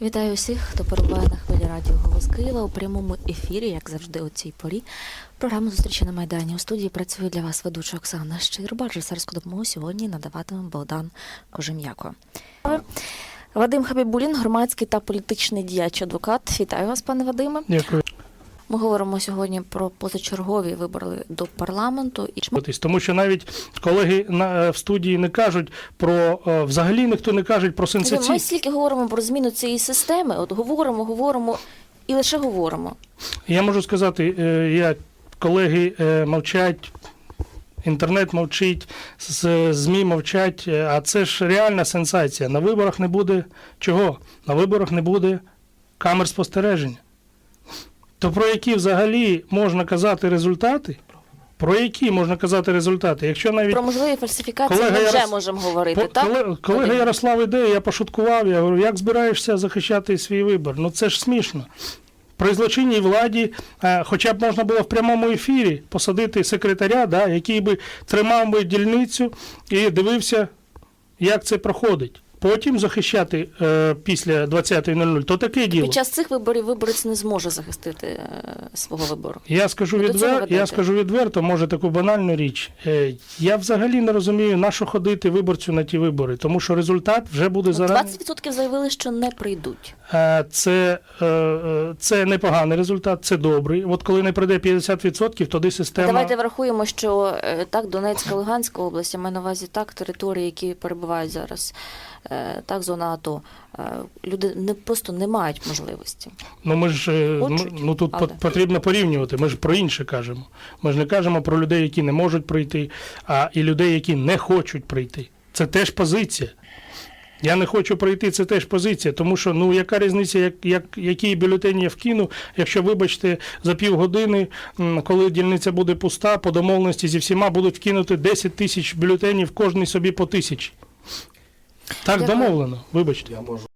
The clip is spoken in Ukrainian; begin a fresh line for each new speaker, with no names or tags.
Вітаю усіх, хто перебуває на хвилі радіо Голос Києва у прямому ефірі, як завжди, у цій порі. Програма зустрічі на Майдані. У студії працює для вас ведуча Оксана Щирба. Режисерську допомогу сьогодні надаватиме Богдан Кожем'яко. Вадим Хабібулін, громадський та політичний діяч адвокат. Вітаю вас, пане Вадиме.
Дякую.
Ми говоримо сьогодні про позачергові вибори до парламенту і
Тому що навіть колеги на, в студії не кажуть про е, взагалі ніхто не каже про
ми стільки говоримо про зміну цієї системи. От говоримо, говоримо і лише говоримо.
Я можу сказати, е, як колеги е, мовчать. Інтернет мовчить, ЗМІ мовчать, е, а це ж реальна сенсація. На виборах не буде чого? На виборах не буде камер спостереження. То про які взагалі можна казати результати? Про які можна казати результати? Якщо навіть
Про можливі фальсифікації
Колега
ми вже
Ярос-
можемо говорити,
По-
так?
Колега, колега Ярослав іде, я пошуткував, я говорю, як збираєшся захищати свій вибір? Ну це ж смішно. При злочинній владі, е, хоча б можна було в прямому ефірі посадити секретаря, да, який би тримав би дільницю і дивився, як це проходить. Потім захищати е, після 20.00, то таке діло.
Під час цих виборів виборець не зможе захистити е, свого вибору.
Я скажу
Ви до цього
відвер...
ведете?
я скажу відверто, може таку банальну річ. Е, Я взагалі не розумію, на що ходити виборцю на ті вибори, тому що результат вже буде зарані.
20% заявили, що не прийдуть.
Е, Це, е, е, це непоганий результат, це добрий. От коли не прийде 50%, тоді система.
Давайте врахуємо, що так Донецька, Луганська область, я маю на увазі так території, які перебувають зараз, так зона АТО. Люди не просто не мають можливості.
Ну ми ж ну,
Хочуть,
ну тут
але.
потрібно порівнювати. Ми ж про інше кажемо. Ми ж не кажемо про людей, які не можуть прийти, а і людей, які не хочуть прийти. Це теж позиція. Я не хочу пройти, це теж позиція, тому що ну яка різниця, як, як, який бюлетень я вкину, якщо, вибачте, за півгодини, коли дільниця буде пуста, по домовленості зі всіма будуть вкинути 10 тисяч бюлетенів, кожний собі по тисячі. Так домовлено, вибачте.
Я можу